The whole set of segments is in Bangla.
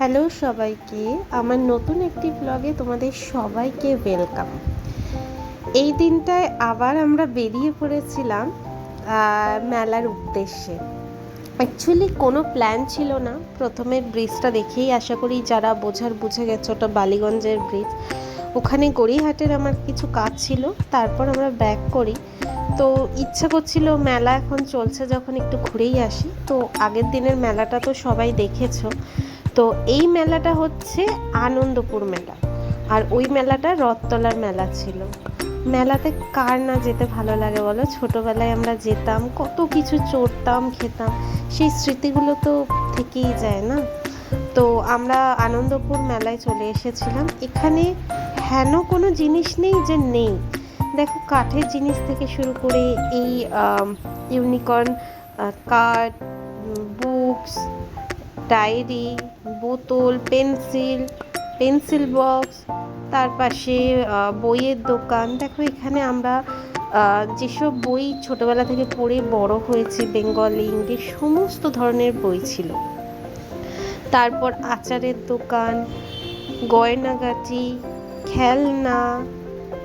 হ্যালো সবাইকে, আমার নতুন একটি ব্লগে তোমাদের সবাইকে ওয়েলকাম এই দিনটায় আবার আমরা বেরিয়ে পড়েছিলাম মেলার উদ্দেশ্যে। অ্যাকচুয়ালি কোনো প্ল্যান ছিল না। প্রথমে ব্রিজটা দেখেই আশা করি যারা বোঝার বুঝে গেছে ওটা বালিগঞ্জের ব্রিজ ওখানে গড়িহাটের আমার কিছু কাজ ছিল, তারপর আমরা ব্যাক করি। তো ইচ্ছা করছিল মেলা এখন চলছে, যখন একটু ঘুরেই আসি। তো আগের দিনের মেলাটা তো সবাই দেখেছ। তো এই মেলাটা হচ্ছে আনন্দপুর মেলা। আর ওই মেলাটা রথতলার মেলা ছিল। মেলাতে কার না যেতে ভালো লাগে বলো? ছোটবেলায় আমরা যেতাম, কত কিছু চড়তাম, খেতাম। সেই স্মৃতিগুলো তো থেকেই যায় না? তো আমরা আনন্দপুর মেলায় চলে এসেছিলাম। এখানে হেন কোনো জিনিস নেই যে নেই। দেখো কাঠের জিনিস থেকে শুরু করে এই ইউনিকর্ন কার্ড বুকস, ডায়েরি বোতল, পেন্সিল পেন্সিল বক্স, তার পাশে বইয়ের দোকান। দেখো, এখানে আমরা যেসব বই ছোটবেলা থেকে পড়ে বড় হয়েছি, বেঙ্গলি ইংলিশ সমস্ত ধরনের বই ছিল। তারপর আচারের দোকান, গয়নাগাটি, খেলনা,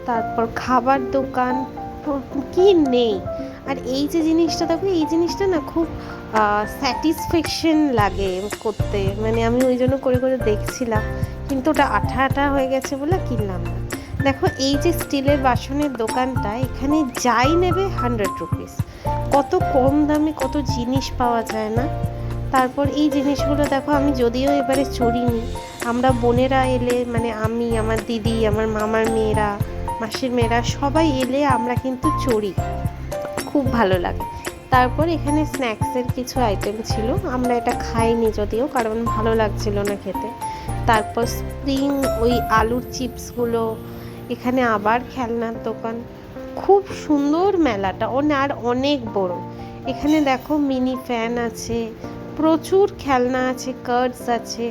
তারপর খাবার দোকান, কি নেই? আর এই যে জিনিসটা, দেখো, এই জিনিসটা না খুব স্যাটিসফ্যাকশন লাগে করতে। মানে আমি ওই জন্য করে করে দেখছিলাম, কিন্তু ওটা আঠা আঠা হয়ে গেছে বলে কিনলাম না। দেখো, এই যে স্টিলের বাসনের দোকানটা, এখানে যাই নেবে হান্ড্রেড রুপিস কত কম দামে কত জিনিস পাওয়া যায় না। তারপর এই জিনিসগুলো দেখো, আমি যদিও এবারে চড়িনি, আমরা বোনেরা এলে মানে আমি, আমার দিদি, আমার মামার মেয়েরা, মাসির মেয়েরা সবাই এলে আমরা কিন্তু চড়ি। খুব ভালো লাগে। তারপর এখানে স্ন্যাক্সের কিছু আইটেম ছিল। আমরা এটা খাইনি যদিও, কারণ ভালো লাগছিল না খেতে। তারপর স্প্রিং ওই আলুর চিপসগুলো এখানে আবার খেলনার দোকান। খুব সুন্দর মেলাটা আর অনেক বড়। এখানে দেখো মিনি ফ্যান আছে, প্রচুর খেলনা আছে কার্ডস আছে।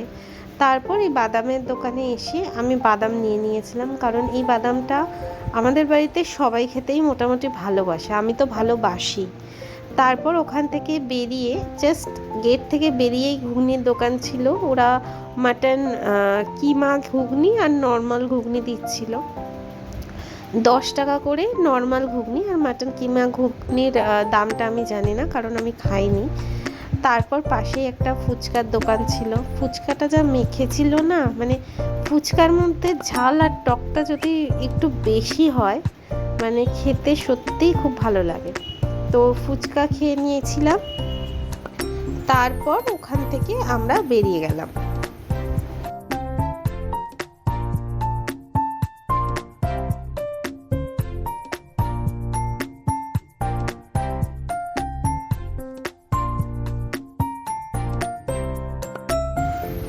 তারপর এই বাদামের দোকানে এসে আমি বাদাম নিয়ে নিয়েছিলাম, কারণ এই বাদামটা আমাদের বাড়িতে সবাই খেতেই মোটামুটি ভালোবাসে, আমি তো ভালোবাসি। তারপর ওখান থেকে বেরিয়ে জাস্ট গেট থেকে বেরিয়েই ঘুগনির দোকান ছিল, ওরা মাটন কিমা ঘুগনি আর নর্মাল ঘুগনি দিচ্ছিল। দশ টাকা করে নর্মাল ঘুগনি আর মাটন কিমা ঘুগনির দামটা আমি জানি না, কারণ আমি খাইনি। তারপর পাশেই একটা ফুচকার দোকান ছিল। ফুচকাটা যা মেখেছিল না মানে ফুচকার মধ্যে ঝাল আর টকটা যদি একটু বেশি হয় মানে খেতে সত্যিই খুব ভালো লাগে। তো ফুচকা খেয়ে নিয়েছিলাম। তারপর ওখান থেকে আমরা বেরিয়ে গেলাম।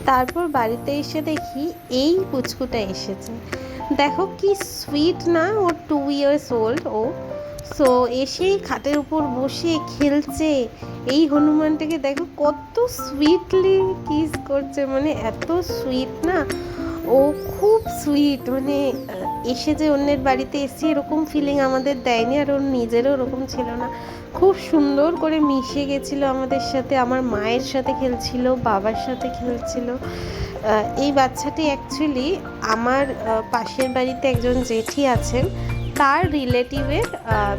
তারপর বাড়িতে এসে দেখি এই পুচকুটা এসেছে। দেখো কি সুইট না, ও টু ইয়ার্স ওল্ড ও। সো এসেই খাটের উপর বসে খেলছে। এই হনুমানটাকে দেখো কত সুইটলি কিস করছে মানে এত সুইট না। ও খুব সুইট মানে এসে যে অন্যের বাড়িতে এসে এরকম ফিলিং আমাদের দেয়নি আর ওর নিজেরও ওরকম ছিল না। খুব সুন্দর করে মিশে গেছিল আমাদের সাথে, আমার মায়ের সাথে খেলছিল, বাবার সাথে খেলছিল। এই বাচ্চাটি অ্যাকচুয়ালি আমার পাশের বাড়িতে একজন জেঠি আছেন, তার রিলেটিভের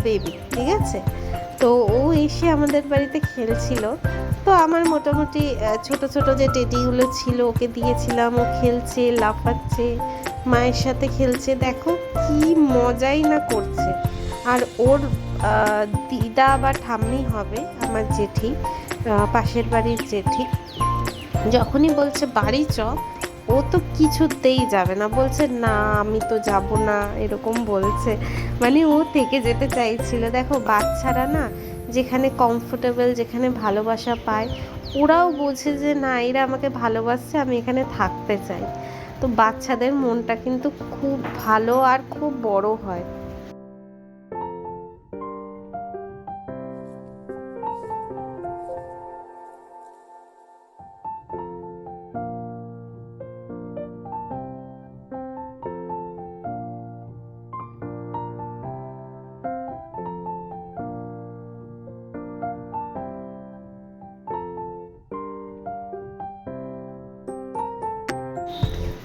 বেবি ঠিক আছে? তো ও এসে আমাদের বাড়িতে খেলছিল। তো আমার মোটামুটি ছোট ছোট যে টেডিগুলো ছিল, ওকে দিয়েছিলাম। ও খেলছে, লাফাচ্ছে, মায়ের সাথে খেলছে। দেখো কি মজাই না করছে। আর ওর দিদা বা ঠাম্মি হবে আমার জেঠি পাশের বাড়ির জেঠি। যখনই বলছে, বাড়ি চ, ও তো কিছুতেই যাবে না। বলছে, না, আমি তো যাব না, এরকম বলছে। মানে ও থেকে যেতে চাইছিল। দেখো বাচ্চারা না যেখানে কমফোর্টেবল যেখানে ভালোবাসা পায়, ওরাও বোঝে যে না, এরা আমাকে ভালোবাসছে, আমি এখানে থাকতে চাই। তো বাচ্চাদের মনটা কিন্তু খুব ভালো আর খুব বড় হয়।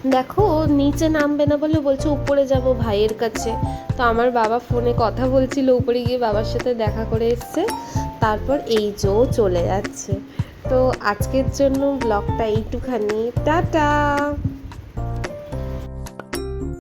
দেখো ও নিচে নামবে না বলে বলছে, উপরে যাব ভাইয়ের কাছে। তো আমার বাবা ফোনে কথা বলছিল, উপরে গিয়ে বাবার সাথে দেখা করে এসছে। তারপর এই জো চলে যাচ্ছে। তো আজকের জন্য ব্লগটা এইটুখানি। টাটা!